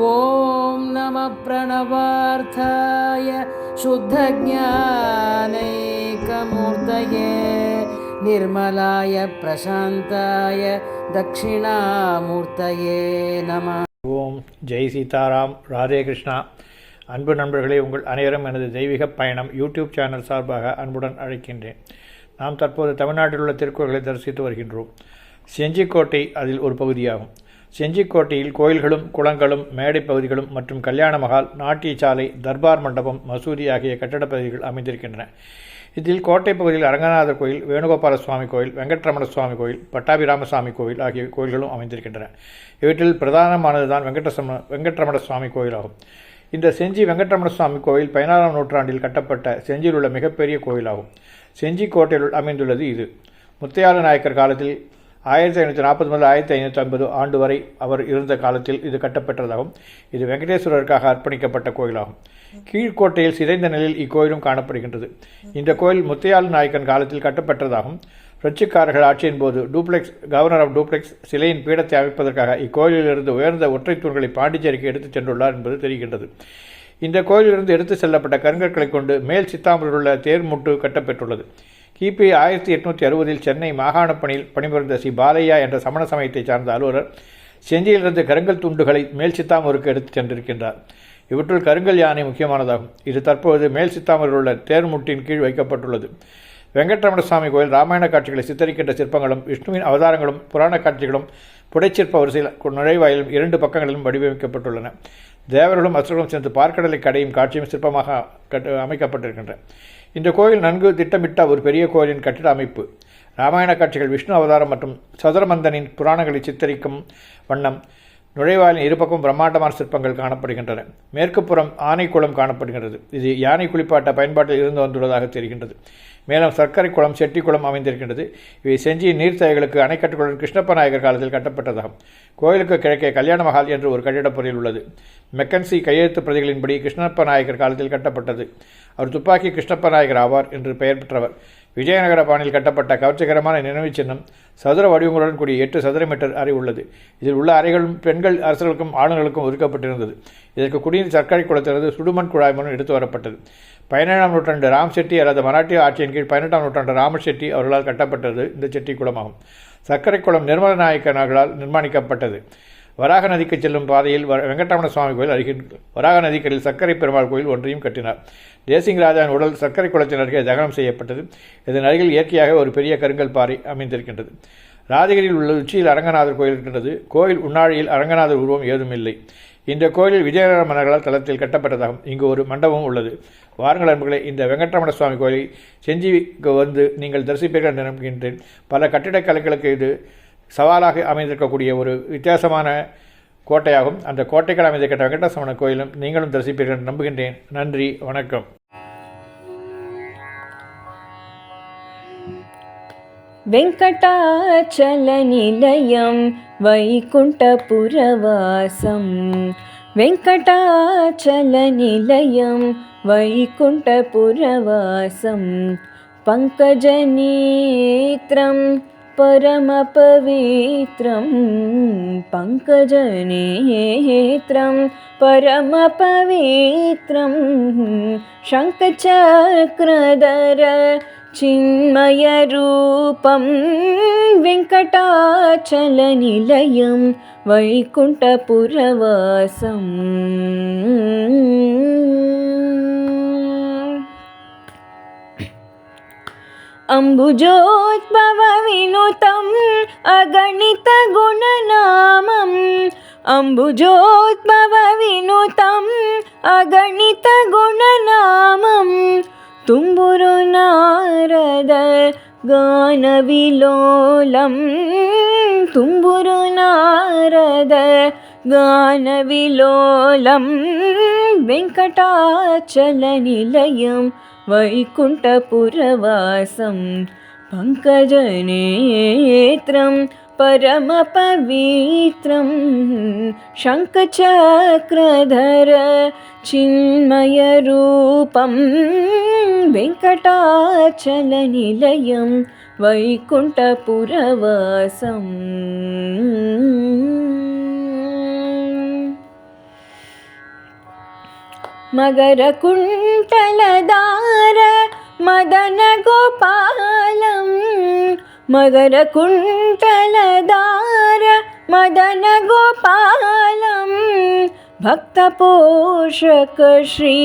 ॐ नमः प्रणवार्थाय शुद्धज्ञानैकमूर्तये निर्मलाय प्रशान्ताय दक्षिणामूर्तये नमः ஓம் ஜெய் சீதாராம் ராதே கிருஷ்ணா அன்பு நண்பர்களே உங்கள் அனைவரும் எனது தெய்வீக பயணம் யூடியூப் சேனல் சார்பாக அன்புடன் அழைக்கின்றேன் நாம் தற்போது தமிழ்நாட்டில் உள்ள திருக்கோயில்களை தரிசித்து வருகின்றோம் செஞ்சிக்கோட்டை அதில் ஒரு பகுதியாகும் செஞ்சிக்கோட்டையில் கோயில்களும் குளங்களும் மேடை பகுதிகளும் மற்றும் கல்யாண மகால் நாட்டியசாலை தர்பார் மண்டபம் மசூதி ஆகிய கட்டடப் பகுதிகள் அமைந்திருக்கின்றன. இதில் கோட்டை பகுதியில் அரங்கநாதர் கோயில் வேணுகோபால சுவாமி கோயில் வெங்கட்ரமண சுவாமி கோயில் பட்டாபிராமசாமி கோயில் ஆகிய கோயில்களும் அமைந்திருக்கின்றன. இவற்றில் பிரதானமானதுதான் வெங்கடசம வெங்கட்ரமண சுவாமி கோயிலாகும். இந்த செஞ்சி வெங்கட்ரமண சுவாமி கோயில் பதினாறாம் நூற்றாண்டில் கட்டப்பட்ட செஞ்சியில் உள்ள மிகப்பெரிய கோயிலாகும். செஞ்சி கோட்டையில் அமைந்துள்ளது இது. முத்தையாள நாயக்கர் காலத்தில் ஆயிரத்தி ஐநூற்றி நாற்பது முதல் ஆயிரத்தி ஐநூற்றி ஐம்பது ஆண்டு வரை அவர் இருந்த காலத்தில் இது கட்டப்பெற்றதாகும். இது வெங்கடேஸ்வரருக்காக அர்ப்பணிக்கப்பட்ட கோயிலாகும். கீழ்கோட்டையில் சிதைந்த நிலையில் இக்கோயிலும் காணப்படுகின்றது. இந்த கோயில் முத்தையாள நாயக்கன் காலத்தில் கட்டப்பெற்றதாகும். பிரெஞ்சுக்காரர்கள் ஆட்சியின் போது டூப்ளெக்ஸ் கவர்னர் ஆஃப் டூப்ளெக்ஸ் சிலையின் பீடத்தை அமைப்பதற்காக இக்கோயிலிலிருந்து உயர்ந்த ஒற்றை தூண்களை பாண்டிச்சேரிக்கு எடுத்துச் சென்றுள்ளார் என்பது தெரிகின்றது. இந்த கோயிலிலிருந்து எடுத்து செல்லப்பட்ட கருங்கற்களை கொண்டு மேல் சித்தாம்பூரில் உள்ள தேர்முட்டு கட்டப்பெற்றுள்ளது. கிபி ஆயிரத்தி எட்நூற்றி அறுபதில் சென்னை மாகாண பணியில் பணிபுரிந்த ஸ்ரீ பாலையா என்ற சமண சமயத்தைச் சார்ந்த அலுவலர் செஞ்சியிலிருந்து கருங்கல் துண்டுகளை மேல் சித்தாமூருக்கு எடுத்துச் சென்றிருக்கின்றார். இவற்றுள் கருங்கல் யானை முக்கியமானதாகும். இது தற்போது மேல் சித்தாமூரில் உள்ள தேர்முட்டின் கீழ் வைக்கப்பட்டுள்ளது. வெங்கட்ரமண சுவாமி கோயில் ராமாயண காட்சிகளை சித்தரிக்கின்ற சிற்பங்களும் விஷ்ணுவின் அவதாரங்களும் புராண காட்சிகளும் புடைச்சிற்ப வரிசையில் நுழைவாயிலும் இரண்டு பக்கங்களிலும் வடிவமைக்கப்பட்டுள்ளன. தேவர்களும் அசுரர்களும் சேர்ந்து பார்க்கடலை கடையும் காட்சியும் சிற்பமாக கட்டு அமைக்கப்பட்டிருக்கின்றன. இந்த கோயில் நன்கு திட்டமிட்ட ஒரு பெரிய கோயிலின் கட்டிட அமைப்பு. ராமாயண காட்சிகள் விஷ்ணு அவதாரம் மற்றும் சதுரமந்தனின் புராணங்களை சித்தரிக்கும் வண்ணம் நுழைவாயிலின் இருபக்கம் பிரம்மாண்டமான சிற்பங்கள் காணப்படுகின்றன. மேற்குப்புறம் ஆனைக்குளம் காணப்படுகின்றது. இது யானை குளிப்பாட்ட பயன்பாட்டில் இருந்து வந்துள்ளதாக தெரிகின்றது. மேலும் சர்க்கரை குளம் செட்டிக்குளம் அமைந்திருக்கின்றது. இவை செஞ்சி நீர்த்தைகளுக்கு அணைக்கட்டுகளுடன் கிருஷ்ணப்ப நாயகர் காலத்தில் கட்டப்பட்டதாகும். கோயிலுக்கு கிழக்கே கல்யாண மகால் என்று ஒரு கட்டிடப்பொருள் உள்ளது. மெக்கன்சி கையெழுத்து பிரதிகளின்படி கிருஷ்ணப்ப நாயகர் காலத்தில் கட்டப்பட்டது. அவர் துப்பாக்கி கிருஷ்ணப்ப நாயகர் ஆவார் என்று பெயர் பெற்றவர். விஜயநகர பாணியில் கட்டப்பட்ட கவர்ச்சிகரமான நினைவுச் சின்னம் சதுர வடிவங்களுடன் கூடிய எட்டு சதுர மீட்டர் அறை உள்ளது. இதில் உள்ள அறைகளும் பெண்கள் அரசர்களுக்கும் ஆளுநர்களுக்கும் ஒதுக்கப்பட்டிருந்தது. இதற்கு குடிநீர் சர்க்கரை குளத்திலிருந்து சுடுமண் குழாய் மூலம் எடுத்து வரப்பட்டது. பதினேழாம் நூற்றாண்டு ராம் செட்டி அல்லது மராட்டிய ஆட்சியின் கீழ் பதினெட்டாம் நூற்றாண்டு ராம செட்டி அவர்களால் கட்டப்பட்டது இந்த செட்டி குளமாகும். சர்க்கரை குளம் நிர்மல நாயக்கனர்களால் நிர்மாணிக்கப்பட்டது. வராக நதிக்கு செல்லும் பாதையில் வ- சுவாமி கோயில் அருகில் வராக நதிக்கரையில் சர்க்கரை பெருமாள் கோயில் ஒன்றையும் கட்டினார். தேசிங் ராஜாவின் உடல் சர்க்கரை குளத்தின் அருகே தகனம் செய்யப்பட்டது. இதன் அருகில் இயற்கையாக ஒரு பெரிய கருங்கல் பாறை அமைந்திருக்கின்றது. ராஜகிரியில் உள்ள உச்சியில் அரங்கநாதர் கோயில் இருக்கின்றது. கோயில் உண்ணாழியில் அரங்கநாதர் உருவம் ஏதும் இல்லை. இந்த கோயிலில் விஜயநகர மன்னர்களால் தளத்தில் கட்டப்பட்டதாகும். இங்கு ஒரு மண்டபம் உள்ளது. வாருங்கள் அன்புகளை இந்த வெங்கட்ரமண சுவாமி கோயிலை செஞ்சிக்கு வந்து நீங்கள் தரிசிப்பீர்கள் என்று நம்புகின்றேன். பல கட்டிடக்கலைகளுக்கு இது சவாலாக அமைந்திருக்கக்கூடிய ஒரு வித்தியாசமான கோட்டையாகும் அந்த கோட்டைகள் அமைந்திருக்கின்ற வெங்கடசமண கோயிலும் நீங்களும் தரிசிப்பீர்கள் என்று நம்புகின்றேன் நன்றி வணக்கம் वेङ्कटाचलनिलयं वैकुण्ठपुरवासं वेङ्कटाचलनिलयं वैकुण्ठपुरवासं पङ्कजनेत्रं परमपवित्रं पङ्कजनेत्रं परमपवित्रं शङ्खचक्रधर चिन्मयरूपं वेङ्कटाचलनिलयं वैकुण्ठपुरवासम् अम्बुजोद्भवविनुतम् अगणितगुणनामम् अम्बुजोद्भवविनुतम् अगणितगुणनामम् तुम्बुरु नारद गानविलोलम् तुम्बुरु नारद गानविलोलं वेङ्कटाचलनिलयं वैकुण्ठपुरवासं पङ्कजनेत्रं परमपवित्रं शङ्खचक्रधर चिन्मयरूपं वेङ्कटाचलनिलयं वैकुण्ठपुरवासम् मकरकुण्टलदार मदनगोपालं मकरकुण्टलदार मदनगोपालं भक्तपोषक श्री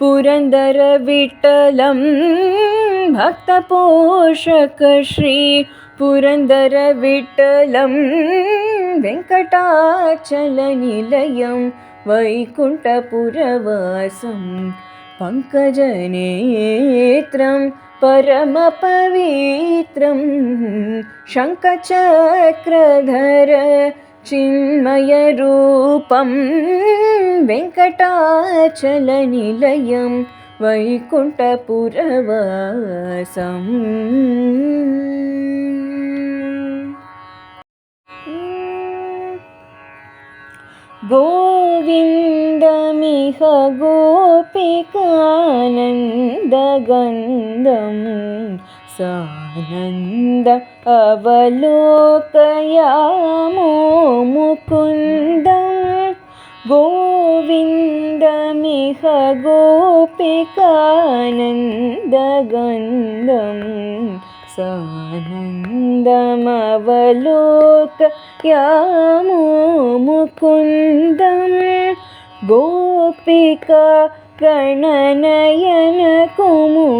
पुरन्दरविठलं भक्तपोषक श्री पुरन्दरविठलं वेङ्कटाचलनिलयं वैकुण्ठपुरवासं पङ्कजनेत्रं परमपवित्रं शङ्खचक्रधर चिन्मयरूपं वेङ्कटाचलनिलयं वैकुण्ठपुरवासम् गोविन्दमिह गोपिकानन्दगन्धं सानन्द अवलोकयामो मुकुन्दं गोविन्दमिह गोपिकानन्दगन्धं सानन्दमवलोकयामो मुकुन्दं गोपिका गणनयन कुमुदपूर्णेन्दुं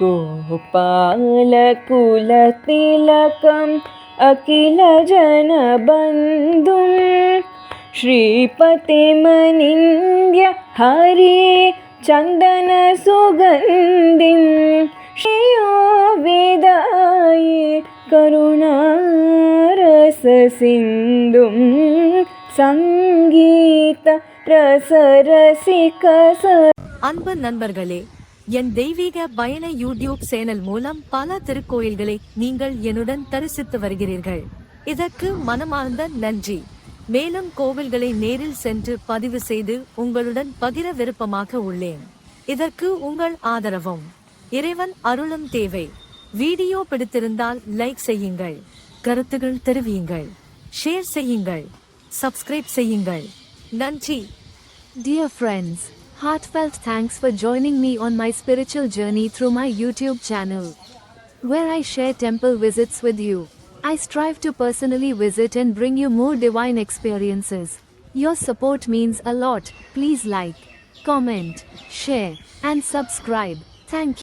गोपालकुलतिलकम् अखिलजनबन्धुं श्रीपतिमनिन्द्य हरे சந்தன சுகந்திம் ஸ்ரீயோவிதாயே கருணாரசசிந்தும் சங்கீத ரசரசிக அன்பு நண்பர்களே என் தெய்வீக பயண யூடியூப் சேனல் மூலம் பல திருக்கோயில்களை நீங்கள் என்னுடன் தரிசித்து வருகிறீர்கள். இதற்கு மனமார்ந்த நன்றி. மேலும் கோவில்களை நேரில் சென்று பதிவு செய்து உங்களுடன் பகிர விருப்பமாக உள்ளேன். இதற்கு உங்கள் ஆதரவும். இறைவன் அருளும் தேவை. வீடியோ பிடித்திருந்தால் லைக் செய்யுங்கள். கருத்துகள் தெரிவியுங்கள். ஷேர் செய்யுங்கள். சப்ஸ்கிரைப் செய்யுங்கள். நன்றி. Dear friends, heartfelt thanks for joining me on my spiritual journey through my YouTube channel, where I share temple visits with you. I strive to personally visit and bring you more divine experiences. Your support means a lot. Please like, comment, share, and subscribe. Thank you.